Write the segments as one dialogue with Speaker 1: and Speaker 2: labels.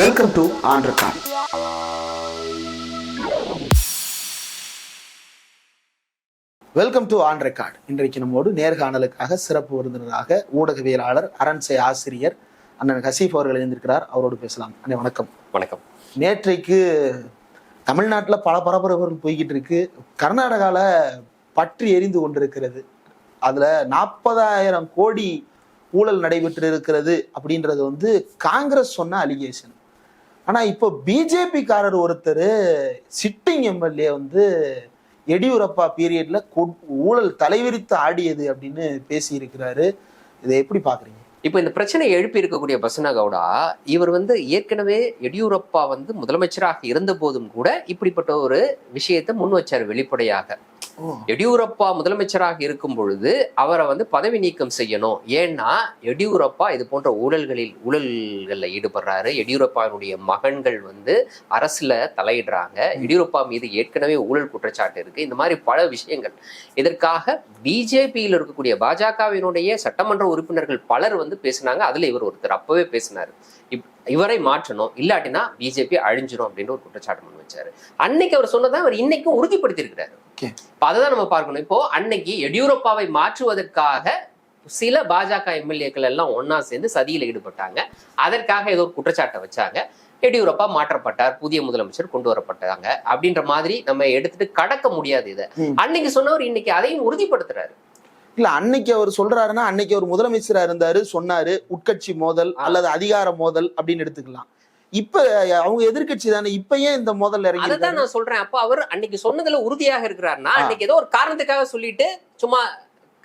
Speaker 1: Welcome to record welcome to on record இன்றைக்கு நம்மோடு நேர்காணலுக்காக சிறப்பு விருந்தினராக ஊடகவியலாளர் அரண்சை ஆசிரியர் அண்ணன் ஹசீஃப் அவர்கள் இணைந்திருக்கிறார். அவரோடு பேசலாம். அண்ணே வணக்கம்.
Speaker 2: வணக்கம்.
Speaker 1: நேற்றைக்கு தமிழ்நாட்டில் பல பரபரப்புகள் போய்கிட்டு இருக்கு. கர்நாடகாவில் பற்றி எரிந்து கொண்டிருக்கிறது. அதுல நாற்பதாயிரம் கோடி ஊழல் நடைபெற்று இருக்கிறது அப்படின்றது வந்து காங்கிரஸ் சொன்ன அலிகேஷன். ஆனா இப்போ பிஜேபிக்காரர் ஒருத்தர் சிட்டிங் எம்எல்ஏ வந்து எடியூரப்பா பீரியட்ல ஊழல் தலைவிரித்து ஆடியது அப்படின்னு பேசி இருக்கிறாரு இதை எப்படி பாக்குறீங்க?
Speaker 2: இப்போ இந்த பிரச்சனையை எழுப்பி இருக்கக்கூடிய பசனா கவுடா இவர் வந்து ஏற்கனவே எடியூரப்பா வந்து முதலமைச்சராக இருந்த போதும் கூட இப்படிப்பட்ட ஒரு விஷயத்தை முன் வச்சார் வெளிப்படையாக. எடியூரப்பா முதலமைச்சராக இருக்கும் பொழுது அவரை வந்து பதவி நீக்கம் செய்யணும். ஏன்னா எடியூரப்பா இது போன்ற ஊழல்களில் ஊழல்களில் ஈடுபடுறாரு. எடியூரப்பாவினுடைய மகன்கள் வந்து அரசுல தலையிடுறாங்க. எடியூரப்பா மீது ஏற்கனவே ஊழல் குற்றச்சாட்டு இருக்கு. இந்த மாதிரி பல விஷயங்கள். இதற்காக பிஜேபியில் இருக்கக்கூடிய பாஜகவினுடைய சட்டமன்ற உறுப்பினர்கள் பலர் வந்து பேசினாங்க. அதுல இவர் ஒருத்தர் அப்பவே பேசினாரு. இப்- இவரை மாற்றணும். இல்லாட்டினா பிஜேபி அழிஞ்சிரும் அப்படின்ற ஒரு குற்றச்சாட்டு முன் வச்சாரு. அன்னைக்கு அவர் சொன்னதை அவர் இன்னைக்கும் உறுதிப்படுத்தி இருக்கிறாரு அதை தான் நம்ம பார்க்கணும். இப்போ அன்னைக்கு எடியூரப்பாவை மாற்றுவதற்காக சில பாஜக எம்எல்ஏக்கள் எல்லாம் ஒண்ணா சேர்ந்து சதியில் ஈடுபட்டாங்க. அதற்காக ஏதோ ஒரு குற்றச்சாட்டை வச்சாங்க. எடியூரப்பா மாற்றப்பட்டார் புதிய முதலமைச்சர் கொண்டு வரப்பட்டாங்க. அப்படின்ற மாதிரி நம்ம எடுத்துட்டு கடக்க முடியாது இதை. அன்னைக்கு சொன்னவர் இன்னைக்கு அதையும் உறுதிப்படுத்துறாரு.
Speaker 1: இல்ல அன்னைக்கு அவர் சொல்றாருன்னா அன்னைக்கு அவர் முதலமைச்சரா இருந்தாரு சொன்னாரு உட்கட்சி மோதல். அல்லது அதிகார மோதல் அப்படின்னு எடுத்துக்கலாம். இப்ப அவங்க எதிர்க்கட்சி தானே இப்ப ஏன் இந்த மோதல் இறங்கி
Speaker 2: அதை தான் நான் சொல்றேன். அப்ப அவர் அன்னைக்கு சொன்னதுல உறுதியாக இருக்கிறாருன்னா அன்னைக்கு ஏதோ ஒரு காரணத்துக்காக சொல்லிட்டு சும்மா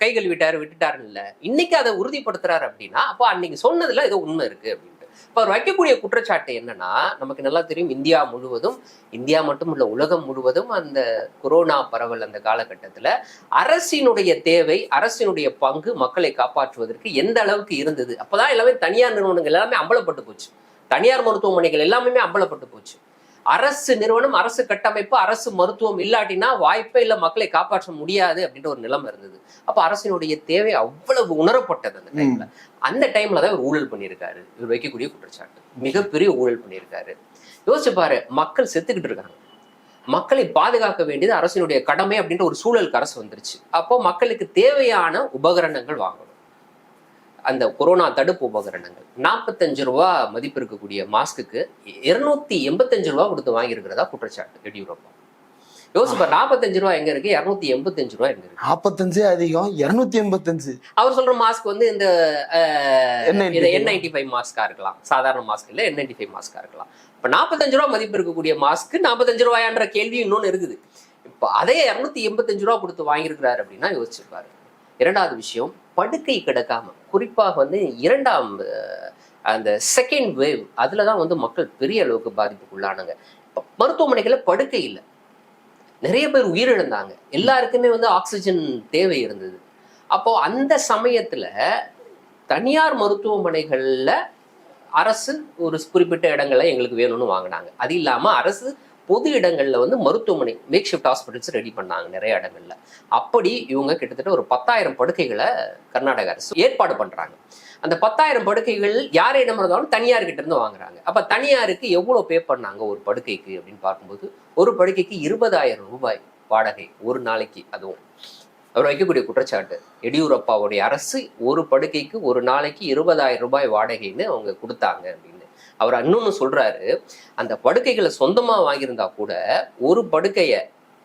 Speaker 2: கை கழுவிட்டாரு விட்டுட்டாருன்னு இல்ல. இன்னைக்கு அதை உறுதிப்படுத்துறாரு அப்படின்னா அப்போ அன்னைக்கு சொன்னதுல ஏதோ உண்மை இருக்கு அப்படின்ட்டு இப்போ அவர் வைக்கக்கூடிய குற்றச்சாட்டு என்னன்னா நமக்கு நல்லா தெரியும் இந்தியா முழுவதும் இந்தியா மட்டும் இல்லை உலகம் முழுவதும் அந்த கொரோனா பரவல் அந்த காலகட்டத்தில் அரசினுடைய தேவை அரசினுடைய பங்கு மக்களை காப்பாற்றுவதற்கு எந்த அளவுக்கு இருந்தது. அப்போதான் எல்லாமே தனியார் நிறுவனங்கள் எல்லாமே அம்பலப்பட்டு போச்சு. தனியார் மருத்துவமனைகள் எல்லாமே அம்பலப்பட்டு போச்சு. அரசு நிறுவனம் அரசு கட்டமைப்பு அரசு மருத்துவம் இல்லாட்டினா வாய்ப்பே இல்லை மக்களை காப்பாற்ற முடியாது அப்படின்ற ஒரு நிலைமை இருந்தது. அப்ப அரசினுடைய தேவை அவ்வளவு உணரப்பட்டது அந்த டைம்ல அந்த டைம்ல தான் இவர் ஊழல் பண்ணியிருக்காரு. இவர் வைக்கக்கூடிய குற்றச்சாட்டு. மிகப்பெரிய ஊழல் பண்ணியிருக்காரு. யோசிச்சு பாரு மக்கள் செத்துக்கிட்டு இருக்காங்க. மக்களை பாதுகாக்க வேண்டியது அரசினுடைய கடமை அப்படின்ற ஒரு சூழலுக்கு அரசு வந்துருச்சு. அப்போ மக்களுக்கு தேவையான உபகரணங்கள் வாங்கணும். அந்த கொரோனா தடுப்பு உபகரணங்கள். நாற்பத்தஞ்சு ரூபா மதிப்பு இருக்கக்கூடிய மாஸ்க்குக்கு இருநூத்தி எண்பத்தஞ்சு ரூபா கொடுத்து வாங்கியிருக்கிறதா குற்றச்சாட்டு எடியூரப்பா. யோசிப்பார் நாற்பத்தஞ்சு ரூபா எங்க இருக்கு? இருநூத்தி எண்பத்தஞ்சு ரூபா எங்க இருக்கு?
Speaker 1: நாற்பத்தஞ்சு அதிகம் இருநூத்தி எண்பத்தஞ்சு.
Speaker 2: அவர் சொல்ற மாஸ்க் வந்து இந்த
Speaker 1: N95
Speaker 2: என் நைன்டி ஃபைவ் மாஸ்கா இருக்கலாம். சாதாரண மாஸ்க் இல்ல என் நைன்டி ஃபைவ் மாஸ்கா இருக்கலாம். இப்ப நாற்பத்தஞ்சு ரூபா மதிப்பு இருக்கக்கூடிய மாஸ்க் நாற்பத்தஞ்சு ரூபாயான்ற கேள்வி இன்னொன்னு இருக்குது. இப்போ அதே இரநூத்தி எண்பத்தஞ்சு ரூபா கொடுத்து வாங்கியிருக்கிறாரு அப்படின்னா யோசிச்சிருப்பாரு இரண்டாவது விஷயம் படுக்கை கிடக்காம குறிப்பாக வந்து இரண்டாம் அந்த செகண்ட் வேவ் அதுல தான் வந்து மக்கள் பெரிய அளவுக்கு பாதிப்புக்குள்ளானாங்க. மருத்துவமனைகளில் படுக்கை இல்லை. நிறைய பேர் உயிரிழந்தாங்க. எல்லாருக்குமே வந்து ஆக்சிஜன் தேவை இருந்தது. அப்போ அந்த சமயத்துல தனியார் மருத்துவமனைகளில் அரசு ஒரு குறிப்பிட்ட இடங்களை எங்களுக்கு வேணும்னு வாங்கினாங்க. அது இல்லாமல் அரசு பொது இடங்களில் வந்து மருத்துவமனை மேக் ஷிஃப்ட் ஹாஸ்பிட்டல்ஸ் ரெடி பண்ணாங்க நிறைய இடங்களில். அப்படி இவங்க கிட்டத்தட்ட ஒரு பத்தாயிரம் படுக்கைகளை கர்நாடக அரசு ஏற்பாடு பண்ணுறாங்க அந்த பத்தாயிரம் படுக்கைகள் யார் இடம் இருந்தாலும் தனியார்கிட்ட இருந்து வாங்குறாங்க. அப்ப தனியாருக்கு எவ்வளவு பே பண்ணாங்க ஒரு படுக்கைக்கு அப்படின்னு பார்க்கும்போது ஒரு படுக்கைக்கு இருபதாயிரம் ரூபாய் வாடகை ஒரு நாளைக்கு அதுவும். அவர் வைக்கக்கூடிய குற்றச்சாட்டு எடியூரப்பாவுடைய அரசு ஒரு படுக்கைக்கு ஒரு நாளைக்கு இருபதாயிரம் ரூபாய் வாடகைன்னு அவங்க கொடுத்தாங்க அப்படின்னு. அவர் இன்னொன்னு சொல்றாரு அந்த படுக்கைகளை சொந்தமா வாங்கியிருந்தா கூட ஒரு படுக்கைய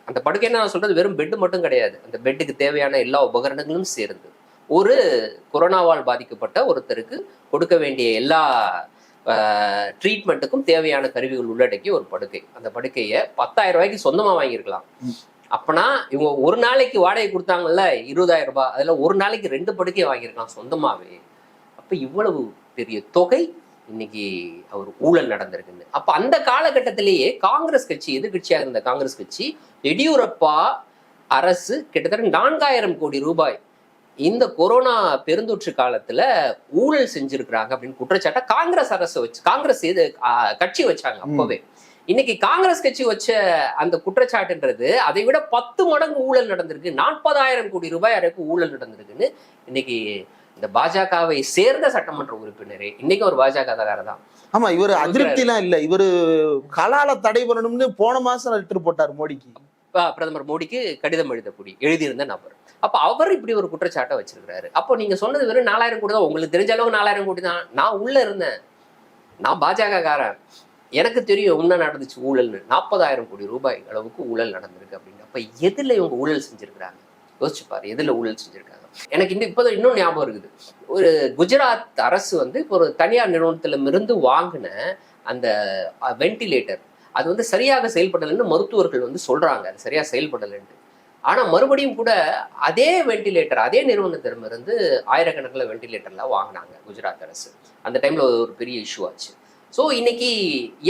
Speaker 2: அந்த படுக்கைன்னா நான் சொல்றது வெறும் பெட் மட்டும் கிடையாது. அந்த பெட்டுக்கு தேவையான எல்லா உபகரணங்களும் சேர்ந்து ஒரு கொரோனாவால் பாதிக்கப்பட்ட ஒருத்தருக்கு கொடுக்க வேண்டிய எல்லா ட்ரீட்மெண்ட்டுக்கும் தேவையான கருவிகள் உள்ளடக்கிய ஒரு படுக்கை. அந்த படுக்கையை பத்தாயிரம் ரூபாய்க்கு சொந்தமா வாங்கியிருக்கலாம். அப்பனா இவங்க ஒரு நாளைக்கு வாடகை கொடுத்தாங்கல்ல இருபதாயிரம் ரூபாய் அதுல ஒரு நாளைக்கு ரெண்டு படுக்கை வாங்கியிருக்கலாம் சொந்தமாவே. அப்ப இவ்வளவு பெரிய தொகை இன்னைக்கு அவர் ஊழல் நடந்திருக்குன்னு. அப்ப அந்த காலகட்டத்திலேயே காங்கிரஸ் கட்சி எதிர்கட்சியாக இருந்த காங்கிரஸ் கட்சி எடியூரப்பா அரசு கிட்டத்தட்ட நான்காயிரம் கோடி ரூபாய் இந்த கொரோனா பெருந்தொற்று காலத்துல ஊழல் செஞ்சிருக்கிறாங்க அப்படின்னு குற்றச்சாட்டை காங்கிரஸ் அரசு வச்சு காங்கிரஸ் எது கட்சி வச்சாங்க அப்பவே. இன்னைக்கு காங்கிரஸ் கட்சி வச்ச அந்த குற்றச்சாட்டுன்றது அதை விட பத்து மடங்கு ஊழல் நடந்திருக்கு. நாற்பதாயிரம் கோடி ரூபாய் வரைக்கும் ஊழல் நடந்திருக்குன்னு இன்னைக்கு இந்த பாஜகவை சேர்ந்த சட்டமன்ற உறுப்பினரே. இன்னைக்கு ஒரு பாஜக தான்
Speaker 1: ஆமா இவர் அதிருப்தி எல்லாம் இல்ல. இவரு கலால தடை பண்ணணும்னு போன மாசம் லெட்டர் போட்டார் மோடிக்கு.
Speaker 2: பிரதமர் மோடிக்கு கடிதம் எழுதக்கூடிய எழுதியிருந்த நபர். அப்ப அவர் இப்படி ஒரு குற்றச்சாட்டை வச்சிருக்காரு அப்போ நீங்க சொன்னது வெறும் நாலாயிரம் கோடி தான். உங்களுக்கு தெரிஞ்ச அளவுக்கு நாலாயிரம் கோடி தான். நான் உள்ள இருந்தேன். நான் பாஜக காரன் எனக்கு தெரியும் என்ன நடந்துச்சு ஊழல்னு. நாற்பதாயிரம் கோடி ரூபாய் அளவுக்கு ஊழல் நடந்திருக்கு அப்படின்னு அப்ப எதுல இவங்க ஊழல் செஞ்சிருக்கிறாங்க? யோசிச்சு பாரு எதுல ஊழல் செஞ்சிருக்காங்க? எனக்கு இந்த இப்போதான் இன்னும் ஞாபகம் இருக்குது. ஒரு குஜராத் அரசு வந்து இப்போ ஒரு தனியார் நிறுவனத்திலிருந்து வாங்கின அந்த வென்டிலேட்டர் அது வந்து சரியாக செயல்படலைன்னு மருத்துவர்கள் வந்து சொல்றாங்க. அது சரியாக செயல்படலைன்ட்டு. ஆனா மறுபடியும் கூட அதே வென்டிலேட்டர் அதே நிறுவனத்திடமிருந்து ஆயிரக்கணக்கில் வென்டிலேட்டர்லாம் வாங்கினாங்க குஜராத் அரசு. அந்த டைமில் ஒரு பெரிய இஷ்யூ ஆச்சு. ஸோ இன்னைக்கு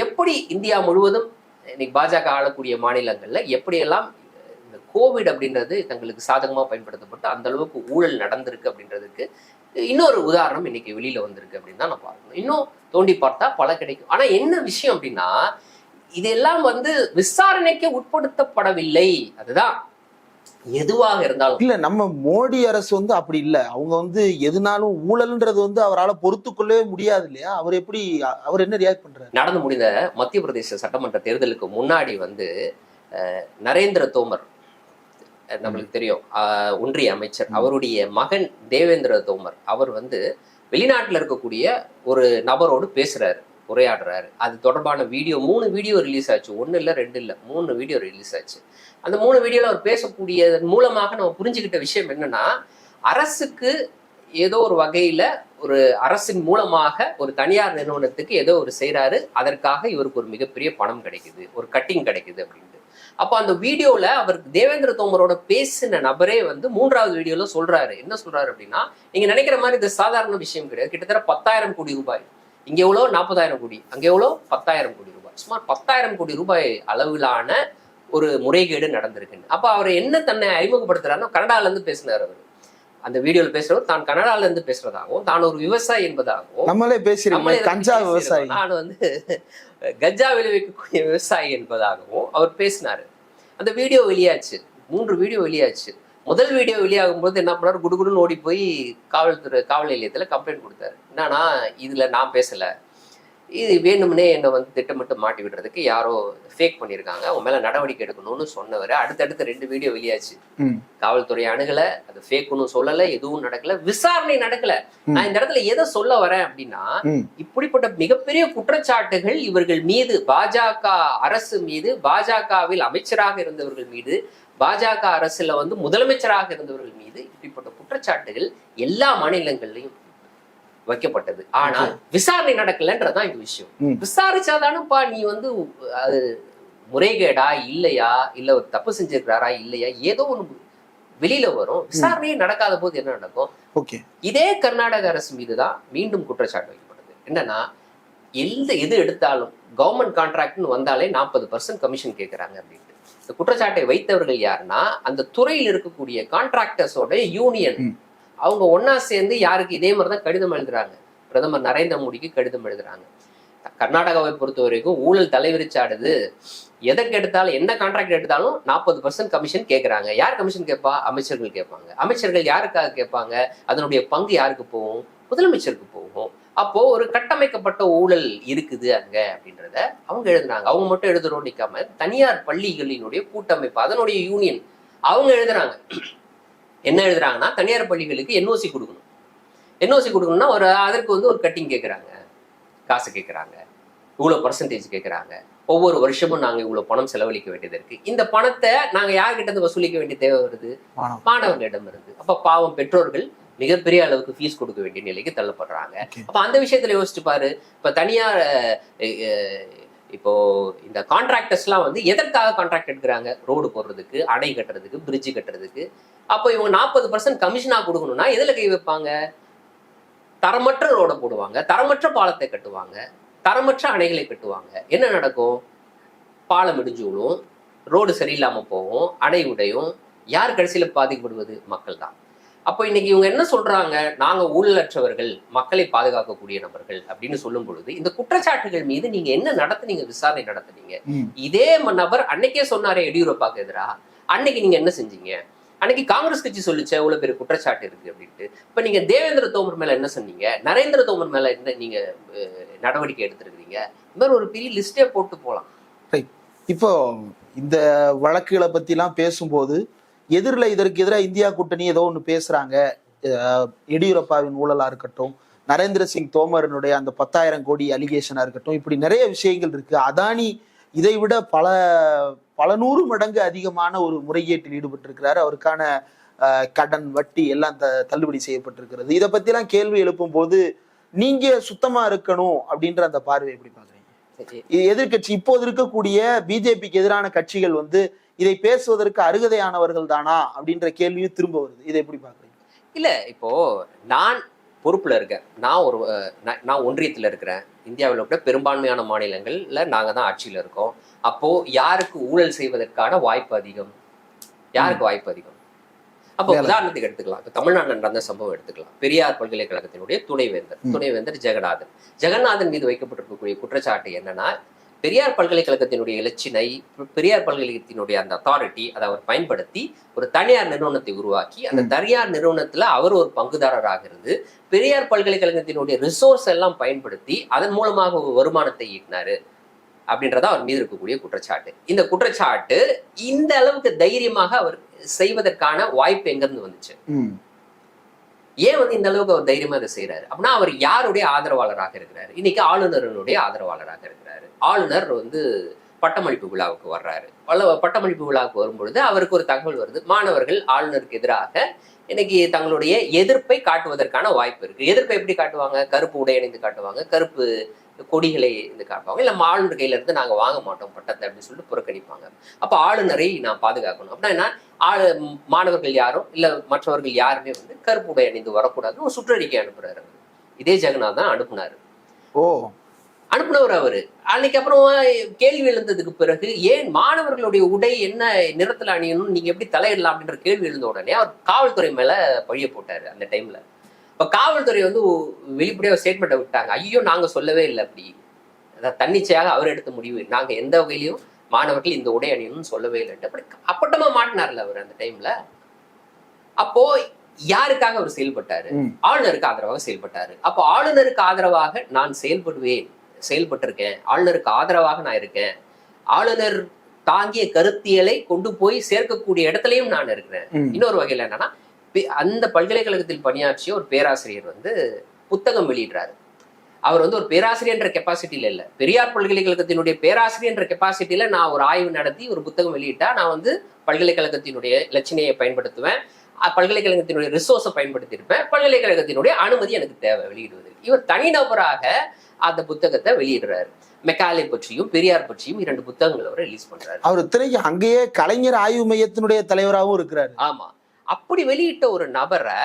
Speaker 2: எப்படி இந்தியா முழுவதும் இன்னைக்கு பாஜக ஆளக்கூடிய மாநிலங்களில் எப்படியெல்லாம் கோவிட் அப்படின்றது தங்களுக்கு சாதகமா பயன்படுத்தப்பட்டு அந்த அளவுக்கு ஊழல் நடந்திருக்கு அப்படின்றதுக்கு இன்னொரு உதாரணம் இன்னைக்கு வெளியில வந்திருக்கு அப்படின்னு தான் நான் பார்க்கணும். இன்னும் தோண்டி பார்த்தா பல கிடைக்கும். ஆனா என்ன விஷயம் அப்படின்னா இதெல்லாம் வந்து விசாரணைக்கு உட்படுத்தப்படவில்லை. அதுதான். எதுவாக இருந்தாலும்.
Speaker 1: இல்ல நம்ம மோடி அரசு வந்து அப்படி இல்ல. அவங்க வந்து எதுனாலும் ஊழல்ன்றது வந்து அவரால பொறுத்து கொள்ளவே முடியாது இல்லையா? அவர் எப்படி அவர் என்ன ரியாக்ட் பண்றாரு?
Speaker 2: நடந்து முடிந்த மத்திய பிரதேச சட்டமன்ற தேர்தலுக்கு முன்னாடி வந்து நரேந்திர தோமர் நம்மளுக்கு தெரியும். ஒன்றிய அமைச்சர் அவருடைய மகன் தேவேந்திர தோமர் அவர் வந்து வெளிநாட்டுல இருக்கக்கூடிய ஒரு நபரோடு பேசுறாரு உரையாடுறாரு. அது தொடர்பான வீடியோ மூணு வீடியோ ரிலீஸ் ஆச்சு. ஒன்னு இல்ல ரெண்டு இல்ல மூணு வீடியோ ரிலீஸ் ஆச்சு. அந்த மூணு வீடியோல அவர் பேசக்கூடியதன் மூலமாக நம்ம புரிஞ்சுக்கிட்ட விஷயம் என்னன்னா அரசுக்கு ஏதோ ஒரு வகையில ஒரு அரசின் மூலமாக ஒரு தனியார் நிறுவனத்துக்கு ஏதோ ஒரு செய்றாரு. அதற்காக இவருக்கு ஒரு மிகப்பெரிய பணம் கிடைக்குது ஒரு கட்டிங் கிடைக்குது அப்படின்ட்டு. அப்போ அந்த வீடியோல அவர் தேவேந்திர தோமரோட பேசின நபரே வந்து மூன்றாவது வீடியோல சொல்றாரு. என்ன சொல்றாரு அப்படின்னா நீங்க நினைக்கிற மாதிரி இது சாதாரண விஷயம் கிடையாது. கிட்டத்தட்ட பத்தாயிரம் கோடி ரூபாய். இங்க எவ்வளோ? நாற்பதாயிரம் கோடி. அங்க எவ்வளோ? பத்தாயிரம் கோடி ரூபாய். சுமார் பத்தாயிரம் கோடி ரூபாய் அளவிலான ஒரு முறைகேடு நடந்திருக்குன்னு. அப்ப அவர் என்ன தன்னை அறிமுகப்படுத்துறாருன்னா கனடால இருந்து பேசினார் அவர். அந்த வீடியோல பேசுறவர் தான் கனடால இருந்து பேசுறதாகவும் தான் ஒரு விவசாயி என்பதாகவும்
Speaker 1: நம்மளே
Speaker 2: இதை
Speaker 1: கஞ்சா. விவசாயி.
Speaker 2: நான் வந்து கஞ்சா விளைவிக்கக்கூடிய விவசாயி என்பதாகவும் அவர் பேசினாரு. அந்த வீடியோ வெளியாச்சு. மூன்று வீடியோ வெளியாச்சு. முதல் வீடியோ வெளியாகும் போது என்ன பண்ணாரு? குடுகுடுன்னு ஓடி போய் காவல்துறை காவல் நிலையத்துல கம்ப்ளைண்ட் கொடுத்தாரு. என்னன்னா இதுல நான் பேசல. இது வேணும்னே என்னை வந்து திட்டமிட்டு மாட்டி விடுறதுக்கு யாரோ ஃபேக் பண்ணியிருக்காங்க. அவங்க மேல நடவடிக்கை எடுக்கணும்னு சொன்னவர். அடுத்தடுத்து ரெண்டு வீடியோ வெளியாச்சு. காவல்துறை அணுகல அது ஃபேக்குன்னு சொல்லல எதுவும் நடக்கல விசாரணை நடக்கல. நான் இந்த இடத்துல எதை சொல்ல வரேன் அப்படின்னா. இப்படிப்பட்ட மிகப்பெரிய குற்றச்சாட்டுகள் இவர்கள் மீது பாஜக அரசு மீது பாஜகவில் அமைச்சராக இருந்தவர்கள் மீது பாஜக அரசுல வந்து முதலமைச்சராக இருந்தவர்கள் மீது இப்படிப்பட்ட குற்றச்சாட்டுகள் எல்லா மாநிலங்கள்லயும் வைக்கப்பட்டது. ஆனால் விசாரணை நடக்கலன்றதுதான் இந்த விஷயம். விசாரிச்சாதானப்பா நீ வந்து அது முறைகேடா இல்லையா? இல்ல தப்பு செஞ்சிருக்கிறாரா இல்லையா? ஏதோ ஒண்ணு வெளியில வரும். விசாரணையே நடக்காத போது என்ன நடக்கும்? இதே கர்நாடக அரசு மீது தான் மீண்டும் குற்றச்சாட்டு வைக்கப்படுது என்னன்னா எந்த எது எடுத்தாலும் கவர்மெண்ட் கான்ட்ராக்ட்னு வந்தாலே நாற்பது பர்சன்ட் கமிஷன் கேட்குறாங்க அப்படின்ட்டு. இந்த குற்றச்சாட்டை வைத்தவர்கள் யாருன்னா அந்த துறையில் இருக்கக்கூடிய கான்ட்ராக்டர்ஸோட யூனியன். அவங்க ஒன்னா சேர்ந்து யாருக்கு? இதே மாதிரி தான் கடிதம் எழுதுறாங்க. பிரதமர் நரேந்திர மோடிக்கு கடிதம் எழுதுறாங்க. கர்நாடகாவை பொறுத்த வரைக்கும் ஊழல் தலைவிரிச்சாடுது. எதற்கு எடுத்தாலும் என்ன கான்ட்ராக்ட் எடுத்தாலும் நாற்பது பர்சன்ட் கமிஷன் கேட்குறாங்க யார் கமிஷன் கேட்பா அமைச்சர்கள் கேட்பாங்க. அமைச்சர்கள் யாருக்காக கேட்பாங்க? அதனுடைய பங்கு யாருக்கு போகும்? முதலமைச்சருக்கு போகும். அப்போ ஒரு கட்டமைக்கப்பட்ட ஊழல் இருக்குது அங்க அப்படின்றத அவங்க எழுதுனாங்க அவங்க மட்டும் எழுதுறோம் நிக்காம தனியார் பள்ளிகளினுடைய கூட்டமைப்பு அதனுடைய யூனியன் அவங்க எழுதுறாங்க. என்ன எழுதுறாங்கன்னா தனியார் பள்ளிகளுக்கு என்ஓசி கொடுக்கணும். என்ஓசி கொடுக்கணும்னா ஒரு அதற்கு வந்து ஒரு கட்டிங் கேட்குறாங்க காசு கேட்குறாங்க இவ்வளோ பர்சன்டேஜ் கேட்குறாங்க ஒவ்வொரு வருஷமும் நாங்கள் இவ்வளோ பணம் செலவழிக்க வேண்டியது இருக்கு. இந்த பணத்தை நாங்கள் யார்கிட்ட இருந்து வசூலிக்க வேண்டிய தேவை வருது. மாணவர்களிடம் இருந்து. அப்ப பாவம் பெற்றோர்கள் மிகப்பெரிய அளவுக்கு ஃபீஸ் கொடுக்க வேண்டிய நிலைக்கு தள்ளப்படுறாங்க. அப்ப அந்த விஷயத்துல யோசிச்சு பாரு. இப்ப தனியார் இப்போது இப்போ இந்த கான்ட்ராக்டர்ஸ்லாம் வந்து எதற்காக கான்ட்ராக்ட் எடுக்கிறாங்க? ரோடு போடுறதுக்கு அணை கட்டுறதுக்கு பிரிட்ஜ் கட்டுறதுக்கு. அப்போ இவங்க நாற்பது பர்சன்ட் கமிஷனாக கொடுக்கணும்னா எதில் கை வைப்பாங்க? தரமற்ற ரோட போடுவாங்க தரமற்ற பாலத்தை கட்டுவாங்க தரமற்ற அணைகளை கட்டுவாங்க. என்ன நடக்கும்? பாலம் இடிஞ்சு விழும் ரோடு சரியில்லாமல் போகும் அணை உடையும். யார் கடைசியில் பாதிக்கப்படுவது? மக்கள் தான் அப்போ இன்னைக்கு இவங்க என்ன சொல்றாங்க? நாங்க ஊழலற்றவர்கள் மக்களை பாதுகாக்கக்கூடிய நபர்கள் அப்படின்னு சொல்லும் பொழுது இந்த குற்றச்சாட்டுகள் மீது நீங்க என்ன நடத்துனீங்க விசாரணை நடத்துனீங்க. இதே நபர் அன்னைக்கே சொன்னாரே எடியூரப்பாக்கு எதிரா? அன்னைக்கு நீங்க என்ன செஞ்சீங்க? அன்னைக்கு காங்கிரஸ் கட்சி சொல்லுச்சு அவ்வளவு பெரிய குற்றச்சாட்டு இருக்கு அப்படின்ட்டு. இப்ப நீங்க தேவேந்திர தோமர் மேல என்ன சொன்னீங்க? நரேந்திர தோமர் மேல என்ன நீங்க நடவடிக்கை எடுத்திருக்கீங்க இந்த மாதிரி ஒரு பெரிய லிஸ்டே போட்டு போலாம்.
Speaker 1: இப்போ இந்த வழக்குகளை பத்திலாம் பேசும்போது எதிரில் இதற்கு எதிராக இந்தியா கூட்டணி ஏதோ ஒன்று பேசுறாங்க. அஹ் எடியூரப்பாவின் ஊழலா இருக்கட்டும் நரேந்திர சிங் தோமரனுடைய அந்த பத்தாயிரம் கோடி அலிகேஷனா இருக்கட்டும் இப்படி நிறைய விஷயங்கள் இருக்கு. அதானி இதை விட பல பல நூறு மடங்கு அதிகமான ஒரு முறைகேட்டில் ஈடுபட்டிருக்கிறாரு. அவருக்கான கடன் வட்டி எல்லாம் த தள்ளுபடி செய்யப்பட்டிருக்கிறது. இதை பத்திலாம் கேள்வி எழுப்பும் போது நீங்க சுத்தமா இருக்கணும் அப்படின்ற அந்த பார்வை எப்படி பாக்குறீங்க இது எதிர்க்கட்சி இப்போது இருக்கக்கூடிய பிஜேபிக்கு எதிரான கட்சிகள் வந்து இதை பேசுவதற்கு அருகதையானவர்கள் தானா அப்படின்ற கேள்வியும் திரும்ப வருது. இதை எப்படி பாக்குறீங்க
Speaker 2: இல்ல இப்போ நான் பொறுப்புல இருக்கேன். நான் ஒரு நான் ஒன்றியத்துல இருக்கிறேன். இந்தியாவில் கூட பெரும்பான்மையான மாநிலங்கள்ல நாங்க தான் ஆட்சியில இருக்கோம். அப்போ யாருக்கு ஊழல் செய்வதற்கான வாய்ப்பு அதிகம்? யாருக்கு வாய்ப்பு அதிகம்? அப்போ. உதாரணத்துக்கு எடுத்துக்கலாம். இப்போ தமிழ்நாட்டில் நடந்த சம்பவம் எடுத்துக்கலாம். பெரியார் பல்கலைக்கழகத்தினுடைய துணைவேந்தர். துணைவேந்தர் ஜெகநாதன். ஜெகநாதன் மீது வைக்கப்பட்டிருக்கக்கூடிய குற்றச்சாட்டு என்னன்னா பெரியார் பல்கலைக்கழகத்தினுடைய இலச்சினை பெரியார் பல்கலைக்கழகத்தினுடைய அந்த அத்தாரிட்டி அதை அவர் பயன்படுத்தி ஒரு தனியார் நிறுவனத்தை உருவாக்கி அந்த. தனியார் நிறுவனத்துல அவர் ஒரு பங்குதாரராக இருந்து பெரியார் பல்கலைக்கழகத்தினுடைய ரிசோர்ஸ் எல்லாம் பயன்படுத்தி அதன் மூலமாக ஒரு வருமானத்தை ஈட்டினாரு அப்படின்றத அவர் மீது இருக்கக்கூடிய குற்றச்சாட்டு. இந்த குற்றச்சாட்டு இந்த அளவுக்கு தைரியமாக அவர் செய்வதற்கான வாய்ப்பு எங்கிருந்து வந்துச்சு? ஏன் வந்து இந்த அளவுக்கு அவர் தைரியமா இதை செய்யறாரு அப்படின்னா அவர் யாருடைய ஆதரவாளராக இருக்கிறாரு? இன்னைக்கு ஆளுநரனுடைய ஆதரவாளராக இருக்கிறாரு. ஆளுநர் வந்து பட்டமளிப்பு விழாவுக்கு வர்றாரு. பல பட்டமளிப்பு விழாவுக்கு வரும்பொழுது அவருக்கு ஒரு தகவல் வருது. மாணவர்கள் ஆளுநருக்கு எதிராக இன்னைக்கு தங்களுடைய எதிர்ப்பை காட்டுவதற்கான வாய்ப்பு இருக்கு. எதிர்ப்பை எப்படி காட்டுவாங்க? கருப்பு உடை அணிந்து காட்டுவாங்க. கருப்பு கொடிகளை இது காட்டுவாங்க இல்ல ஆளுநர் கையில இருந்து நாங்க வாங்க மாட்டோம் பட்டத்தை அப்படின்னு சொல்லிட்டு புறக்கணிப்பாங்க. அப்ப ஆளுநரை நான் பாதுகாக்கணும். அப்படின்னா என்ன? ஆளு மாணவர்கள் யாரும் இல்ல மற்றவர்கள் யாருமே வந்து கருப்பு உடை அணிந்து வரக்கூடாதுன்னு ஒரு சுற்றறிக்கை அனுப்புறாரு. இதே ஜெகநாத் தான் அனுப்புனாரு.
Speaker 1: ஓ.
Speaker 2: அனுப்புனவர் அவரு. அன்னைக்கு அப்புறம் கேள்வி எழுந்ததுக்கு பிறகு ஏன் மாணவர்களுடைய உடை என்ன நிறத்துல அணியணும் நீங்க எப்படி தலையிடலாம் அப்படின்ற கேள்வி எழுந்த உடனே அவர் காவல்துறை மேல பழிய போட்டாரு அந்த டைம்ல. இப்ப காவல்துறை வந்து வெளிப்படையா ஸ்டேட்மெண்ட்டை விட்டாங்க. ஐயோ நாங்க சொல்லவே இல்லை அப்படி. தன்னிச்சையாக அவர் எடுத்த முடிவு. நாங்க எந்த வகையிலையும் மாணவர்கள் இந்த உடை அணியணும்னு சொல்லவே இல்லை அப்படி அப்பட்டமா மாட்டினார்ல அவர் அந்த டைம்ல அப்போ யாருக்காக அவர் செயல்பட்டாரு. ஆளுநருக்கு ஆதரவாக செயல்பட்டாரு. அப்போ ஆளுநருக்கு ஆதரவாக நான் செயல்படுவேன் செயல்பட்டிருக்கேன். ஆளுநருக்கு ஆதரவாக நான் இருக்கேன். ஆளுநர் தாங்கிய கருத்தியலை கொண்டு போய் சேர்க்கக்கூடிய இடத்துலயும் நான் இருக்கிறேன். இன்னொரு வகையில என்னன்னா அந்த பல்கலைக்கழகத்தில் பணியாற்றிய ஒரு பேராசிரியர் வந்து புத்தகம் வெளியிடுறாரு. அவர் வந்து ஒரு பேராசிரியர்ன்ற கெப்பாசிட்டியில இல்ல. பெரியார் பல்கலைக்கழகத்தினுடைய பேராசிரியர்ன்ற கெப்பாசிட்டியில நான் ஒரு ஆய்வு நடத்தி ஒரு புத்தகம் வெளியிட்டா நான் வந்து பல்கலைக்கழகத்தினுடைய இலச்சினையை பயன்படுத்துவேன். பல்கலைக்கழகத்தினுடைய ரிசோர்ஸை பயன்படுத்தியிருப்பேன். பல்கலைக்கழகத்தினுடைய அனுமதி எனக்கு தேவை வெளியிடுவது இவர் தனிநபராக அந்த புத்தகத்தை வெளியிடுறாரு. மெக்காலே பற்றியும் பெரியார் பற்றியும் இரண்டு புத்தகங்கள் அவர் ரிலீஸ் பண்றாரு.
Speaker 1: அவர் திரைக்கு அங்கேயே கலைஞர் ஆய்வு மையத்தினுடைய தலைவராகவும் இருக்கிறாரு.
Speaker 2: ஆமா. அப்படி வெளியிட்ட ஒரு நபரை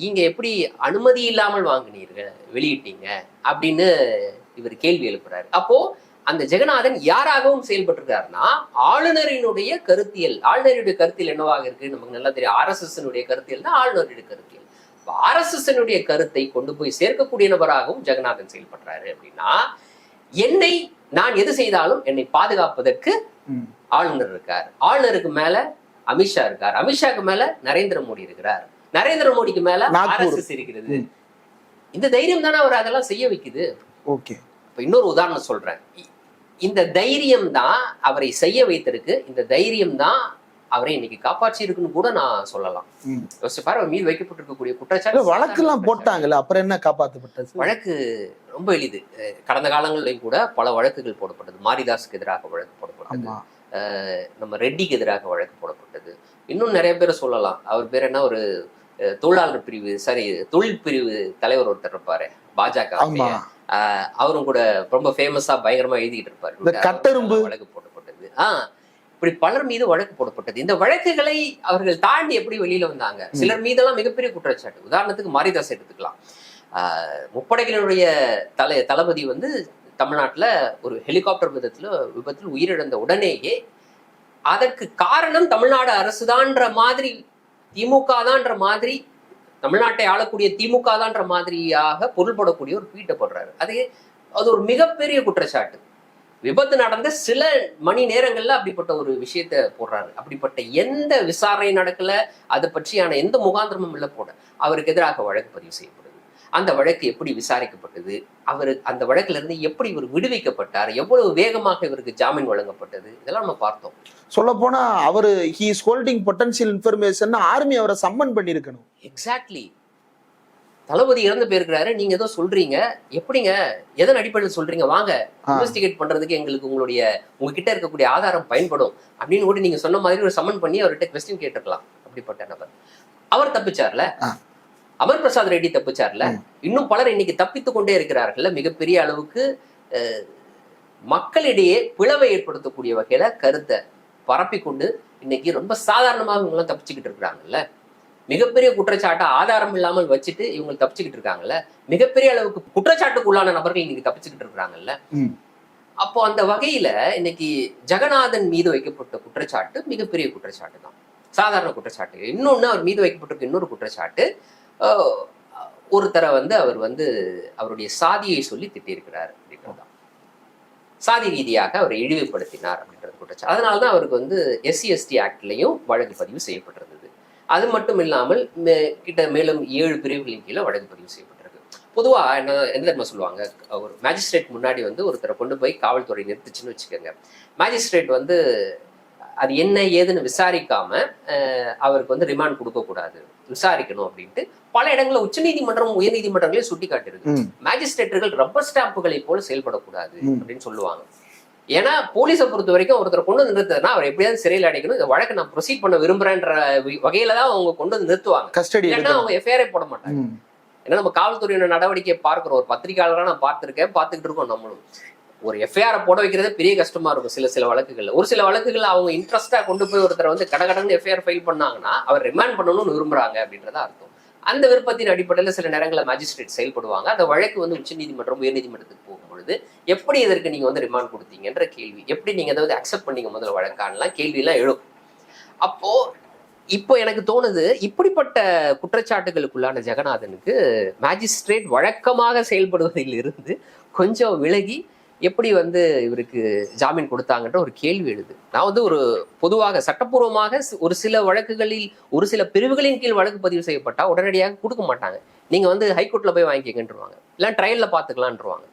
Speaker 2: நீங்க எப்படி அனுமதி இல்லாமல் வாங்குனீர்கள்? வெளியிட்டீங்க? அப்படின்னு இவர் கேள்வி எழுப்புறாரு. அப்போ அந்த ஜெகநாதன் யாராகவும் செயல்பட்டிருக்காருன்னா ஆளுநரினுடைய கருத்தியல் ஆளுநருடைய கருத்தியல் என்னவாக இருக்கு நமக்கு நல்லா தெரியும். ஆர்எஸ்எஸ் கருத்தியல் தான் ஆளுநருடைய கருத்தியல். ஆர்எஸ்எஸ் கருத்தை கொண்டு போய் சேர்க்கக்கூடிய நபராகவும் ஜெகநாதன் செயல்படுறாரு அப்படின்னா என்னை நான் எது செய்தாலும் என்னை பாதுகாப்பதற்கு. ஆளுநர் இருக்கார். ஆளுநருக்கு மேல அமித்ஷா இருக்கார். அமித்ஷாக்கு மேல நரேந்திர மோடி இருக்கிறார். நரேந்திர மோடிக்கு மேல. ஆர்எஸ்எஸ் இருக்கிறது. இந்த தைரியம் தானே அவர் அதெல்லாம் செய்ய வைக்குது?
Speaker 1: ஓகே.
Speaker 2: இப்ப இன்னொரு உதாரணம் சொல்றேன். இந்த தைரியம் தான் அவரை செய்ய வைத்திருக்கு. இந்த தைரியம் தான் அவரை இன்னைக்கு காப்பாற்றி இருக்குன்னு கூட நான் சொல்லலாம். யோசிச்சு பாரு மீது வைக்கப்பட்டிருக்கக்கூடிய குற்றச்சாட்டு
Speaker 1: வழக்கெல்லாம் போட்டாங்கல்ல அப்புறம் என்ன காப்பாத்தப்பட்டது?
Speaker 2: வழக்கு ரொம்ப எளிது. கடந்த காலங்களிலும் கூட பல வழக்குகள் போடப்பட்டது. மாரிதாஸுக்கு எதிராக வழக்கு போடப்பட்டது. நம்ம ரெட்டிக்கு எதிராக வழக்கு போடப்பட்டது. இன்னும் நிறைய பேர் சொல்லலாம். அவர் பேர் என்ன? ஒரு தொழிலாளர் பிரிவு சாரி தொழில் பிரிவு தலைவர் ஒருத்தர் இருப்பாரு பாஜக அவரும் கூட ரொம்ப ஃபேமஸா பயங்கரமா எழுதிட்டு இருப்பாரு. வழக்கு போடப்பட்டது. ஆஹ் இப்படி பலர் மீது வழக்கு போடப்பட்டது. இந்த வழக்குகளை அவர்கள் தாண்டி எப்படி வெளியில வந்தாங்க? சிலர் மீதெல்லாம் மிகப்பெரிய குற்றச்சாட்டு. உதாரணத்துக்கு மாரிதாஸ் எடுத்துக்கலாம். ஆஹ் முப்படைகளினுடைய தலை தளபதி வந்து தமிழ்நாட்டில் ஒரு ஹெலிகாப்டர் விபத்தில் விபத்தில் உயிரிழந்த உடனேயே அதற்கு காரணம் தமிழ்நாடு அரசுதான்ற மாதிரி திமுக தான்ற மாதிரி தமிழ்நாட்டை ஆளக்கூடிய திமுக தான்ற மாதிரியாக பொருள்படக்கூடிய ஒரு ட்வீட்டை போடுறாரு. அது அது ஒரு மிகப்பெரிய குற்றச்சாட்டு. விபத்து நடந்த சில மணி நேரங்கள்ல அப்படிப்பட்ட ஒரு விஷயத்த போடுறாரு. அப்படிப்பட்ட எந்த விசாரணை நடக்கல அதை பற்றியான எந்த முகாந்திரமும் இல்லை போட அவருக்கு எதிராக வழக்கு பதிவு செய்யப்படுது. அந்த வழக்கு எப்படி விசாரிக்கப்பட்டது? அவர் அந்த வழக்குல இருந்து எப்படி இவர் விடுவிக்கப்பட்டார்? எவ்வளவு வேகமாக இவருக்கு ஜாமீன் வழங்கப்பட்டது? இதெல்லாம் நம்ம பார்த்தோம்.
Speaker 1: சொல்ல போனா அவரு he is holding potential information army அவரை சம்மன் பண்ணியிருக்கணும்.
Speaker 2: எக்ஸாக்ட்லி தளபதி இறந்து போயிருக்கிறாரு. நீங்க ஏதோ சொல்றீங்க. எப்படிங்க? எதன் அடிப்படையில் சொல்றீங்க? வாங்க. இன்வெஸ்டிகேட் பண்றதுக்கு எங்களுக்கு உங்களுடைய உங்ககிட்ட இருக்கக்கூடிய ஆதாரம் பயன்படும். அப்படின்னு கூட நீங்க சொன்ன மாதிரி ஒரு சம்மன் பண்ணி அவர்கிட்ட கொஸ்டின் கேட்டிருக்கலாம். அப்படிப்பட்ட நபர். அவர் தப்பிச்சார்ல. அமர் பிரசாத் ரெட்டி தப்பிச்சார்ல. இன்னும் பலர் இன்னைக்கு தப்பித்து கொண்டே இருக்கிறார்கள் மிகப்பெரிய அளவுக்கு மக்களிடையே பிளவை ஏற்படுத்தக்கூடிய வகையில கருத்தை பரப்பிக்கொண்டு இன்னைக்கு ரொம்ப சாதாரணமாக இவங்க எல்லாம் தப்பிச்சுக்கிட்டு இருக்கிறாங்கல்ல. மிகப்பெரிய குற்றச்சாட்டை ஆதாரம் இல்லாமல் வச்சுட்டு இவங்க தப்பிச்சுக்கிட்டு இருக்காங்கல்ல. மிகப்பெரிய அளவுக்கு குற்றச்சாட்டுக்குள்ளான நபர்கள் இன்னைக்கு தப்பிச்சுக்கிட்டு இருக்காங்கல்ல
Speaker 1: ம்.
Speaker 2: அப்போ அந்த வகையில இன்னைக்கு ஜெகநாதன் மீது வைக்கப்பட்ட குற்றச்சாட்டு மிகப்பெரிய குற்றச்சாட்டு தான் சாதாரண குற்றச்சாட்டு. இன்னொன்னு அவர் மீது வைக்கப்பட்டிருக்க இன்னொரு குற்றச்சாட்டு ஒருத்தரை வந்து அவர் வந்து அவருடைய சாதியை சொல்லி திட்டியிருக்கிறார் அப்படின்றதுதான். சாதி ரீதியாக அவரை இழிவுபடுத்தினார் அப்படின்றது குற்றச்சாட்டு. அதனால தான் அவருக்கு வந்து எஸ்சி எஸ்டி ஆக்ட்லையும் வழக்கு பதிவு செய்யப்பட்டிருந்தது. அது மட்டும் இல்லாமல் மே- கிட்ட மேலும் ஏழு பிரிவுகளின் கீழே வழக்கு பதிவு செய்யப்பட்டிருக்கு. பொதுவா என்ன எந்த தர்மம் சொல்லுவாங்க? ஒரு மேஜிஸ்ட்ரேட் முன்னாடி வந்து ஒருத்தரை கொண்டு போய் காவல்துறை நிறுத்துச்சுன்னு வச்சுக்கோங்க. மேஜிஸ்ட்ரேட் வந்து அது என்ன ஏதுன்னு விசாரிக்காம அவருக்கு வந்து ரிமாண்ட் கொடுக்கக்கூடாது. விசாரிக்கணும் அப்படின்ட்டு பல இடங்களில் உச்சநீதிமன்றம் உயர்நீதிமன்றங்களே சுட்டி காட்டியிருக்கு
Speaker 1: ம்.
Speaker 2: மேஜிஸ்ட்ரேட்டுகள் ரப்பர் ஸ்டாம்புகளை போல செயல்படக்கூடாது. அப்படின்னு சொல்லுவாங்க. ஏன்னா போலீஸை பொறுத்த வரைக்கும் ஒருத்தர் கொண்டு வந்து நிறுத்துறதுனா அவர் எப்படியாவது சிறையில் அடைக்கணும். இந்த வழக்கை நான் ப்ரொசீட் பண்ண விரும்புறேன்ற வகையில தான் அவங்க கொண்டு வந்து நிறுத்துவாங்க.
Speaker 1: கஸ்டடி எடுக்கணும்.
Speaker 2: அவங்க எஃப்ஐஆரே போட மாட்டாங்க. ஏன்னா நம்ம காவல்துறையோட நடவடிக்கையை பார்க்கிறோம் ஒரு பத்திரிகையாளராக நான் பார்த்திருக்கேன் பார்த்துக்கிட்டு இருக்கோம் நம்மளும். ஒரு எஃப்ஐஆர் போட வைக்கிறதே பெரிய கஷ்டமா இருக்கும் சில சில வழக்குகள்ல. ஒரு சில வழக்குகள் அவங்க இன்ட்ரெஸ்டா கொண்டு போய் ஒருத்தரை வந்து கடகடன்னு எஃப்ஐஆர் ஃபைல் பண்ணாங்கன்னா அவர் ரிமாண்ட் பண்ணணும்னு விரும்புறாங்க அப்படின்றத அர்த்தம். அந்த விருப்பத்தின் அடிப்படையில் சில நேரங்களில் மேஜிஸ்ட்ரேட் செயல்படுவாங்க. அந்த வழக்கு வந்து உச்சநீதிமன்றம் உயர்நீதிமன்றத்துக்கு போகும்பொழுது எப்படி இதற்கு நீங்க வந்து ரிமாண்ட் கொடுத்தீங்கன்ற கேள்வி எப்படி நீங்க அதாவது அக்செப்ட் பண்ணீங்க முதல்ல வழக்கானலாம் கேள்வியெல்லாம் எழும். அப்போ இப்போ எனக்கு தோணுது இப்படிப்பட்ட குற்றச்சாட்டுகளுக்குள்ளான ஜெகநாதனுக்கு மேஜிஸ்ட்ரேட் வழக்கமாக செயல்படுவதில் இருந்து கொஞ்சம் விலகி எப்படி வந்து இவருக்கு ஜாமீன் கொடுத்தாங்கன்ற ஒரு கேள்வி எழுது. நான் வந்து ஒரு பொதுவாக சட்டப்பூர்வமாக ஒரு சில வழக்குகளில் ஒரு சில பிரிவுகளின் கீழ் வழக்கு பதிவு செய்யப்பட்டா உடனடியாக கொடுக்க மாட்டாங்க. நீங்க வந்து ஹைகோர்ட்ல போய் வாங்கிக்கங்கன்றவாங்க. இல்லை ட்ரையல்ல பாத்துக்கலான்றவாங்க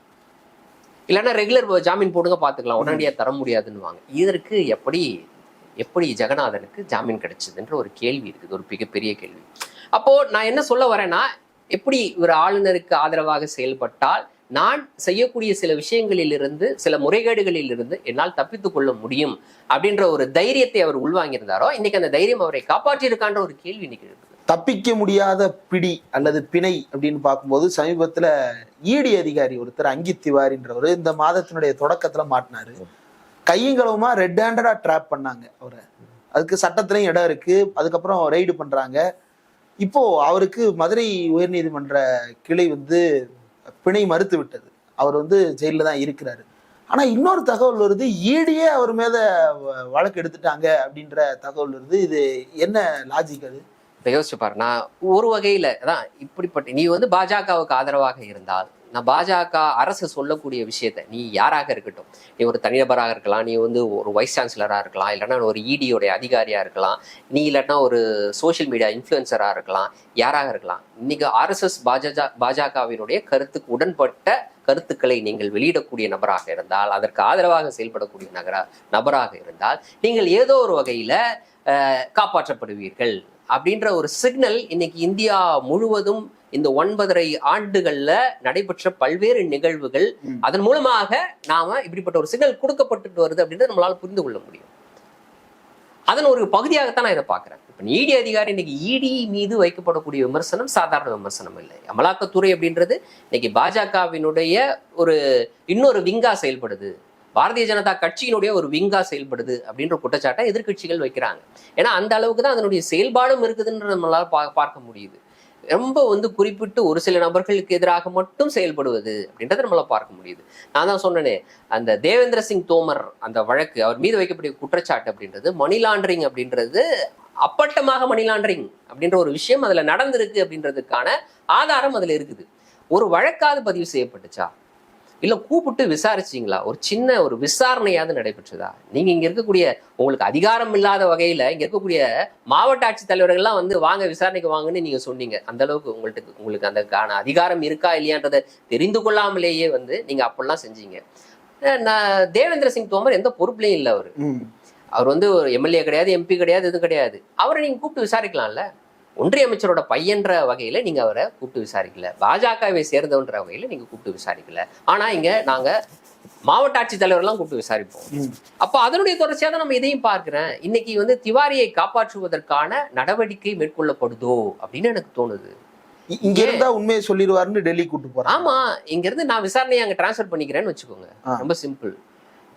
Speaker 2: இல்லைன்னா ரெகுலர் ஜாமீன் போடுங்க பார்த்துக்கலாம். உடனடியாக தர முடியாதுன்னுவாங்க. இதற்கு எப்படி எப்படி ஜெகநாதனுக்கு ஜாமீன் கிடைச்சதுன்ற ஒரு கேள்வி இருக்குது. ஒரு மிகப்பெரிய கேள்வி. அப்போ நான் என்ன சொல்ல வரேன்னா எப்படி ஒரு ஆளுநருக்கு ஆதரவாக செயல்பட்டால் நான் செய்யக்கூடிய சில விஷயங்களிலிருந்து சில முறைகேடுகளில் இருந்து என்னால் தப்பித்து கொள்ள முடியும் அப்படின்ற ஒரு தைரியத்தை அவர் உள்வாங்கியிருந்தாரோ இன்னைக்கு அந்த தைரியம் அவரை காப்பாற்றியிருக்கான்ற ஒரு கேள்வி இன்னைக்கு இருக்குது
Speaker 1: தப்பிக்க முடியாத பிடி அல்லது பிணை அப்படின்னு பார்க்கும்போது சமீபத்தில் ஈடி அதிகாரி ஒருத்தர் அங்கித் திவாரின்றவர் இந்த மாதத்தினுடைய தொடக்கத்தில் மாட்டினாரு. கையங்களவுமா ரெட் ஹேண்டடா ட்ராப் பண்ணாங்க அவரை. அதுக்கு சட்டத்திலையும் இடம் இருக்கு அதுக்கப்புறம் ரைடு பண்றாங்க. இப்போ அவருக்கு மதுரை உயர்நீதிமன்ற கிளை வந்து பிணை மறுத்து விட்டது. அவர் வந்து ஜெயிலில் தான் இருக்கிறாரு. ஆனால் இன்னொரு தகவல் வருது ஈடியே அவர் மேல வ- வழக்கு எடுத்துட்டாங்க அப்படின்ற தகவல் வருது. இது என்ன லாஜிக் அது?
Speaker 2: இப்போ யோசிச்சு பாரு நான் ஒரு வகையில் அதான் இப்படிப்பட்ட நீ வந்து பாஜகவுக்கு ஆதரவாக இருந்தால் நான் பாஜக அரசு சொல்லக்கூடிய விஷயத்த நீ யாராக இருக்கட்டும் நீ ஒரு தனிநபராக இருக்கலாம் நீ வந்து ஒரு வைஸ் சான்சலராக இருக்கலாம் இல்லைன்னா ஒரு இடியோடைய அதிகாரியாக இருக்கலாம் நீ இல்லைன்னா ஒரு சோஷியல் மீடியா இன்ஃப்ளூயன்சராக இருக்கலாம் யாராக இருக்கலாம். இன்னைக்கு ஆர்எஸ்எஸ் பாஜக பாஜகவினுடைய கருத்துக்கு உடன்பட்ட கருத்துக்களை நீங்கள் வெளியிடக்கூடிய நபராக இருந்தால் அதற்கு ஆதரவாக செயல்படக்கூடிய நகரா நபராக இருந்தால் நீங்கள் ஏதோ ஒரு வகையில காப்பாற்றப்படுவீர்கள். அப்படின்ற ஒரு சிக்னல் இன்னைக்கு இந்தியா முழுவதும் இந்த ஒன்பதரை ஆண்டுகள்ல நடைபெற்ற பல்வேறு நிகழ்வுகள். அதன் மூலமாக நாம இப்படிப்பட்ட ஒரு சிக்னல் கொடுக்கப்பட்டுட்டு வருது அப்படின்றத நம்மளால புரிந்து கொள்ள முடியும். அதன் ஒரு பகுதியாகத்தான் நான் இதை பார்க்கிறேன். இப்ப நீடி அதிகாரி இன்னைக்கு இடி மீது வைக்கப்படக்கூடிய விமர்சனம் சாதாரண விமர்சனம் இல்லை. அமலாக்கத்துறை அப்படின்றது இன்னைக்கு பாஜகவினுடைய ஒரு இன்னொரு விங்கா செயல்படுது. பாரதிய ஜனதா கட்சியினுடைய ஒரு விங்கா செயல்படுது அப்படின்ற குற்றச்சாட்டை எதிர்க்கட்சிகள் வைக்கிறாங்க. ஏன்னா அந்த அளவுக்கு தான் அதனுடைய செயல்பாடும் இருக்குதுன்ற நம்மளால பா- பார்க்க முடியுது. ரொம்ப வந்து குறிப்பிட்டு ஒரு சில நபர்களுக்கு எதிராக மட்டும் செயல்படுவது அப்படின்றத நம்மளால பார்க்க முடியுது. நான் தான் சொன்னேனே அந்த தேவேந்திர சிங் தோமர் அந்த வழக்கு அவர் மீது வைக்கக்கூடிய குற்றச்சாட்டு அப்படின்றது மணி லாண்டரிங் அப்படின்றது அப்பட்டமாக மணி லாண்டரிங் அப்படின்ற ஒரு விஷயம் அதுல நடந்திருக்கு அப்படின்றதுக்கான ஆதாரம் அதுல இருக்குது. ஒரு வழக்காவது பதிவு செய்யப்பட்டுச்சா? இல்ல கூப்பிட்டு விசாரிச்சீங்களா? ஒரு சின்ன ஒரு விசாரணையாவது நடைபெற்றதா? நீங்க இங்க இருக்கக்கூடிய உங்களுக்கு அதிகாரம் இல்லாத வகையில இங்க இருக்கக்கூடிய மாவட்ட ஆட்சித்தலைவர்கள்லாம் வந்து வாங்க விசாரணைக்கு வாங்கன்னு நீங்க சொன்னீங்க. அந்த அளவுக்கு உங்கள்ட்ட உங்களுக்கு அந்த அதிகாரம் இருக்கா இல்லையான்றதை தெரிந்து கொள்ளாமலேயே வந்து நீங்க அப்படிலாம் செஞ்சீங்க. நான் தேவேந்திர சிங் தோமர் எந்த பொறுப்புலையும் இல்லை அவர். அவர் வந்து ஒரு எம்எல்ஏ கிடையாது எம்பி கிடையாது எதுவும் கிடையாது. அவரை நீங்க கூப்பிட்டு விசாரிக்கலாம்ல? ஒன்றிய அமைச்சரோட பையன்ற வகையில நீங்க அவரை கூப்பிட்டு விசாரிக்கல. பாஜகவை சேர்ந்தவன்ற வகையில நீங்க கூப்பிட்டு விசாரிக்கல. ஆனா இங்க நாங்க மாவட்ட ஆட்சித்தலைவர்லாம் கூப்பிட்டு விசாரிப்போம். அப்போ அதனுடைய தொடர்ச்சியாக தான் நம்ம இதையும் பார்க்கிறேன். இன்னைக்கு வந்து திவாரியை காப்பாற்றுவதற்கான நடவடிக்கை மேற்கொள்ளப்படுதோ அப்படின்னு எனக்கு தோணுது.
Speaker 1: இங்க இருந்தா உண்மையை சொல்லிடுவாருன்னு டெல்லி கூட்டு போறான்
Speaker 2: ஆமா இங்க இருந்து நான் விசாரணையை அங்க டிரான்ஸ்ஃபர் பண்ணிக்கிறேன்னு வச்சுக்கோங்க. ரொம்ப சிம்பிள்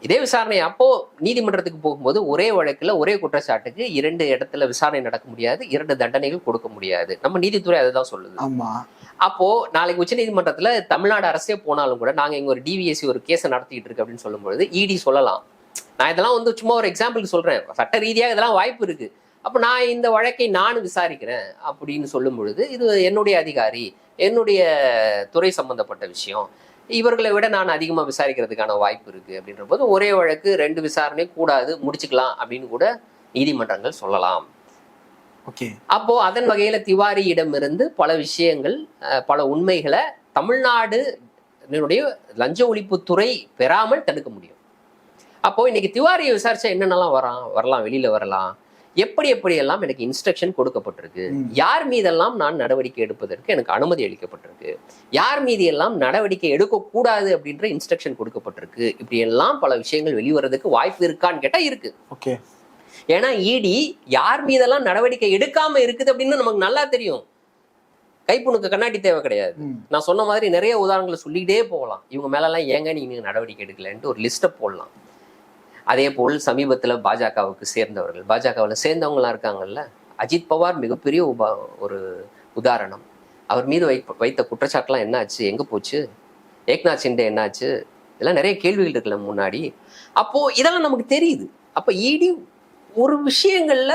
Speaker 2: இதே விசாரணை அப்போ நீதிமன்றத்துக்கு போகும்போது ஒரே வழக்குல ஒரே குற்றச்சாட்டுக்கு இரண்டு இடத்துல விசாரணை நடக்க முடியாது இரண்டு தண்டனைகள் கொடுக்க முடியாது. நம்ம நீதித்துறை அதை தான் சொல்லுது.
Speaker 1: ஆமா.
Speaker 2: அப்போ நாளைக்கு உச்சநீதிமன்றத்துல தமிழ்நாடு அரசே போனாலும் கூட நாங்க இங்க ஒரு டிவிஎஸ்சி ஒரு கேஸை நடத்திட்டு இருக்கு அப்படின்னு சொல்லும்பொழுது இடி சொல்லலாம். நான் இதெல்லாம் வந்து சும்மா ஒரு எக்ஸாம்பிளுக்கு சொல்றேன். சட்ட ரீதியாக இதெல்லாம் வாய்ப்பு இருக்கு. அப்ப நான் இந்த வழக்கை நான் விசாரிக்கிறேன் அப்படின்னு சொல்லும் பொழுது இது என்னுடைய அதிகாரி என்னுடைய துறை சம்பந்தப்பட்ட விஷயம். இவர்களை விட நான் அதிகமா விசாரிக்கிறதுக்கான வாய்ப்பு இருக்கு அப்படின்ற போது ஒரே வழக்கு ரெண்டு விசாரணை கூடாது முடிச்சுக்கலாம் அப்படின்னு கூட நீதிமன்றங்கள் சொல்லலாம்.
Speaker 1: ஓகே.
Speaker 2: அப்போ அதன் வகையில திவாரியிடமிருந்து பல விஷயங்கள் பல உண்மைகளை தமிழ்நாடு இதனுடைய லஞ்ச ஒழிப்புத்துறை பெறாமல் தடுக்க முடியும். அப்போ இன்னைக்கு திவாரியை விசாரிச்சா என்னென்னலாம் வரலாம் வரலாம் வெளியில வரலாம். எப்படி எப்படி எல்லாம் எனக்கு இன்ஸ்ட்ரக்ஷன் கொடுக்கப்பட்டிருக்கு. யார் மீதெல்லாம் நான் நடவடிக்கை எடுப்பதற்கு எனக்கு அனுமதி அளிக்கப்பட்டிருக்கு? யார் மீது எல்லாம் நடவடிக்கை எடுக்கக்கூடாது அப்படின்ற இன்ஸ்ட்ரக்ஷன் கொடுக்கப்பட்டிருக்கு? இப்படி எல்லாம் பல விஷயங்கள் வெளிவரதுக்கு வாய்ப்பு இருக்கான்னு கேட்டா இருக்கு.
Speaker 1: ஓகே.
Speaker 2: ஏன்னா இடி யார் மீதெல்லாம் நடவடிக்கை எடுக்காம இருக்குது அப்படின்னு நமக்கு நல்லா தெரியும். கைப்புணுக்கு கண்ணாடி தேவை கிடையாது. நான் சொன்ன மாதிரி நிறைய உதாரணங்களை சொல்லிக்கிட்டே போகலாம். இவங்க மேலெல்லாம் ஏங்க நீங்க நடவடிக்கை எடுக்கலன்ட்டு ஒரு லிஸ்ட்டை போடலாம். அதே போல் சமீபத்தில் பாஜகவுக்கு சேர்ந்தவர்கள். பாஜகவில் சேர்ந்தவங்களாம் இருக்காங்கல்ல? அஜித் பவார் மிகப்பெரிய உபா ஒரு உதாரணம். அவர் மீது வை வைத்த குற்றச்சாட்டுலாம் என்னாச்சு? எங்கே போச்சு? ஏக்நாத் சிண்டே என்னாச்சு? இதெல்லாம் நிறைய கேள்விகள் இருக்குல்ல முன்னாடி. அப்போ இதெல்லாம் நமக்கு தெரியுது. அப்போ இடி ஒரு விஷயங்கள்ல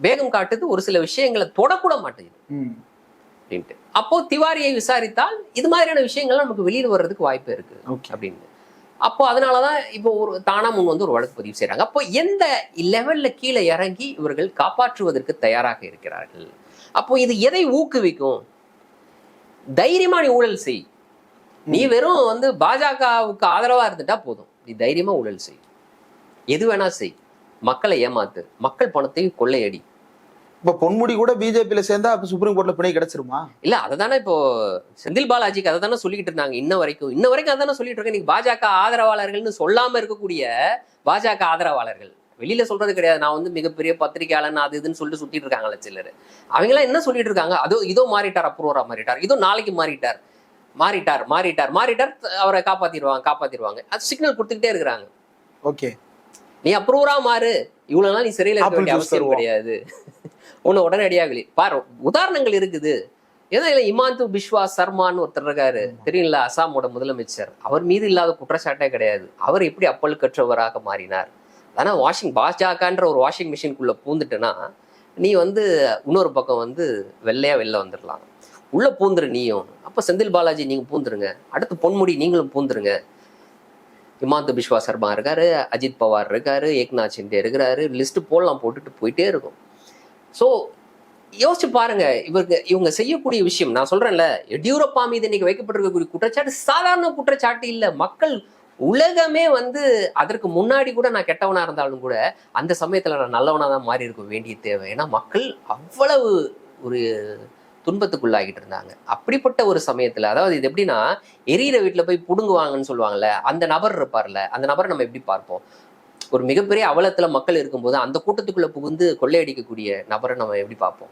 Speaker 2: வேகம் காட்டுது ஒரு சில விஷயங்களை தொடக்கூட மாட்டேங்குது. அப்படின்ட்டு. அப்போ திவாரியை விசாரித்தால் இது மாதிரியான விஷயங்கள்லாம் நமக்கு வெளியில வர்றதுக்கு வாய்ப்பு இருக்கு அப்படின்னு. அப்போ அதனாலதான் இப்போ ஒரு தானா முன் வந்து ஒரு வழக்கு பதிவு செய்றாங்க. அப்போ எந்த லெவல்ல கீழே இறங்கி இவர்கள் காப்பாற்றுவதற்கு தயாராக இருக்கிறார்கள்? அப்போ இது எதை ஊக்குவிக்கும்? தைரியமா நீ ஊழல் செய். நீ வெறும் வந்து பாஜகவுக்கு ஆதரவா இருந்துட்டா போதும். நீ தைரியமா ஊழல் செய். எது வேணா செய். மக்களை ஏமாத்து. மக்கள் பணத்தை கொள்ளையடி.
Speaker 1: இப்ப பொன்முடி கூட பிஜேபியில சேர்ந்தா அப்ப சுப்ரீம் கோர்ட்ல பிணை கிடைச்சிருமா?
Speaker 2: இல்ல அதை தானே இப்போ செந்தில் பாலாஜிக்கு அதை தானே சொல்லிக்கிட்டு இருந்தாங்க இன்ன வரைக்கும். இன்ன வரைக்கும் அதை தானே சொல்லிட்டு இருக்கேன். நீங்க பாஜக ஆதரவாளர்கள்னு சொல்லாம இருக்கக்கூடிய பாஜக ஆதரவாளர்கள். வெளியில சொல்றது கிடையாது. நான் வந்து மிகப்பெரிய பத்திரிகையாளன் அது இதுன்னு சொல்லிட்டு சுத்திட்டு இருக்காங்கல்ல சிலர். அவங்களாம் என்ன சொல்லிட்டு இருக்காங்க? அதோ இதோ மாறிட்டார் அப்ரூவரா மாறிட்டார். இதோ நாளைக்கு மாறிட்டார். மாறிட்டார் மாறிட்டார் மாறிட்டார். அவரை காப்பாத்திடுவாங்க காப்பாத்திடுவாங்க. அது சிக்னல் கொடுத்துக்கிட்டே இருக்கிறாங்க.
Speaker 1: ஓகே
Speaker 2: நீ அப்ரூவரா மாறு. இவ்வளவு நாள் நீ சிறையில் இருக்க வேண்டிய அவசியம். கிடையாது. உன்னை உடனடியாக பாரு உதாரணங்கள் இருக்குது. ஏன்னா இல்ல இமாந்து பிஸ்வா சர்மான்னு ஒருத்தர் இருக்காரு. தெரியுங்களா அசாமோட முதலமைச்சர். அவர் மீது இல்லாத குற்றச்சாட்டே கிடையாது. அவர் எப்படி அப்பல் கற்றவராக மாறினார்? ஆனா வாஷிங் பாஜகன்ற ஒரு வாஷிங் மிஷின்குள்ள பூந்துட்டேன்னா நீ வந்து இன்னொரு பக்கம் வந்து வெள்ளையா வெளில வந்துடலாம் உள்ள பூந்துரு நீயும். அப்ப செந்தில் பாலாஜி நீங்க பூந்துருங்க. அடுத்து பொன்முடி நீங்களும் பூந்துருங்க. ஹிமாந்த பிஸ்வா சர்மா இருக்காரு அஜித் பவார் இருக்காரு ஏக்நாத் ஷிண்டே இருக்கிறாரு. லிஸ்ட் போடலாம் போட்டுட்டு போயிட்டே இருக்கும். ஸோ யோசிச்சு பாருங்க இவருக்கு இவங்க செய்யக்கூடிய விஷயம் நான் சொல்றேன்ல எடியூரப்பா மீது இன்னைக்கு வைக்கப்பட்டிருக்கக்கூடிய குற்றச்சாட்டு சாதாரண குற்றச்சாட்டு இல்லை. மக்கள் உலகமே வந்து அதற்கு முன்னாடி கூட நான் கெட்டவனா இருந்தாலும் கூட அந்த சமயத்துல நான் நல்லவனா தான் மாறி இருக்க வேண்டிய தேவை. ஏன்னா மக்கள் அவ்வளவு ஒரு துன்பத்துக்குள்ளாகிட்டு இருந்தாங்க. அப்படிப்பட்ட ஒரு சமயத்துல அதாவது இது எப்படின்னா எரியிற வீட்டுல போய் புடுங்குவாங்கன்னு சொல்லுவாங்கல்ல அந்த நபர் இருப்பார்ல அந்த நபரை நம்ம எப்படி பார்ப்போம்? ஒரு மிகப்பெரிய அவலத்துல மக்கள் இருக்கும்போது அந்த கூட்டத்துக்குள்ள புகுந்து கொள்ளையடிக்கக்கூடிய நபரை நம்ம எப்படி பார்ப்போம்?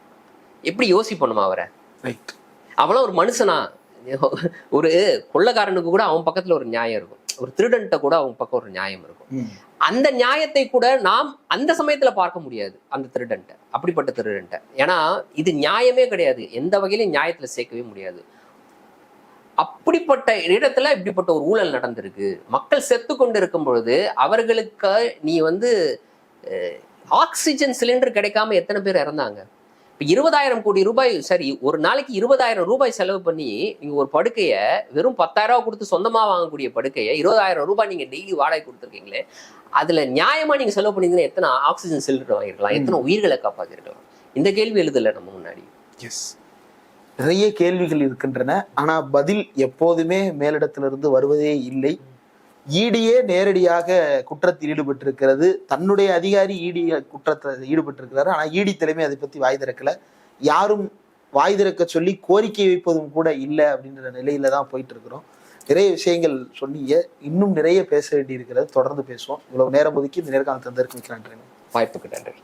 Speaker 2: எப்படி யோசிப்போம் அவரை? அவனும் ஒரு மனுஷனா. ஒரு கொள்ளைக்காரனுக்கு கூட அவன் பக்கத்துல ஒரு நியாயம் இருக்கும். ஒரு திருடன்ட்ட கூட அவன் பக்கம் ஒரு நியாயம் இருக்கும். அந்த நியாயத்தை கூட நாம் அந்த சமயத்துல பார்க்க முடியாது அந்த திருடன்ட்ட. அப்படிப்பட்ட திருடன்ட்ட. ஏன்னா இது நியாயமே கிடையாது. எந்த வகையிலும் நியாயத்துல சேர்க்கவே முடியாது. அப்படிப்பட்ட இடத்துல இப்படிப்பட்ட ஒரு ஊழல் நடந்திருக்கு. மக்கள் செத்து கொண்டு இருக்கும் பொழுது அவர்களுக்கு நீ வந்து ஆக்சிஜன் சிலிண்டர் கிடைக்காம எத்தனை பேர் இறந்தாங்க? இப்போ இருபதாயிரம் கோடி ரூபாய் சரி ஒரு நாளைக்கு இருபதாயிரம் ரூபாய் செலவு பண்ணி நீங்கள் ஒரு படுக்கையை வெறும் பத்தாயிரம் ரூபாய் கொடுத்து சொந்தமாக வாங்கக்கூடிய படுக்கையை இருபதாயிரம் ரூபாய் நீங்கள் டெய்லி வாடகை கொடுத்துருக்கீங்களே அதில் நியாயமாக நீங்கள் செலவு பண்ணிருந்தீங்கன்னா எத்தனை ஆக்சிஜன் சிலிண்டர் வாங்கிருக்கலாம் எத்தனை உயிர்களை காப்பாற்றிருக்கலாம் இந்த கேள்வி எழுதலை நம்ம முன்னாடி.
Speaker 1: எஸ் நிறைய கேள்விகள் இருக்கின்றன. ஆனா பதில் எப்போதுமே மேலிடத்திலிருந்து வருவதே இல்லை. ஈடியே நேரடியாக குற்றத்தில் ஈடுபட்டிருக்கிறது. தன்னுடைய அதிகாரி ஈடி குற்றத்தை ஈடுபட்டிருக்கிறாரு. ஆனா ஈடி தலைமை அதை பத்தி வாய் திறக்கல. யாரும் வாய் திறக்க சொல்லி கோரிக்கை வைப்பதும் கூட இல்லை அப்படின்ற நிலையில தான் போயிட்டு இருக்கிறோம் நிறைய விஷயங்கள் சொன்னீங்க. இன்னும் நிறைய பேச வேண்டி இருக்கிறது தொடர்ந்து பேசுவோம். இவ்வளவு நேரம் ஒதுக்கி இந்த நேர்காணல் தந்திருக்கு நன்றி
Speaker 2: வாய்ப்புக்கு நன்றி.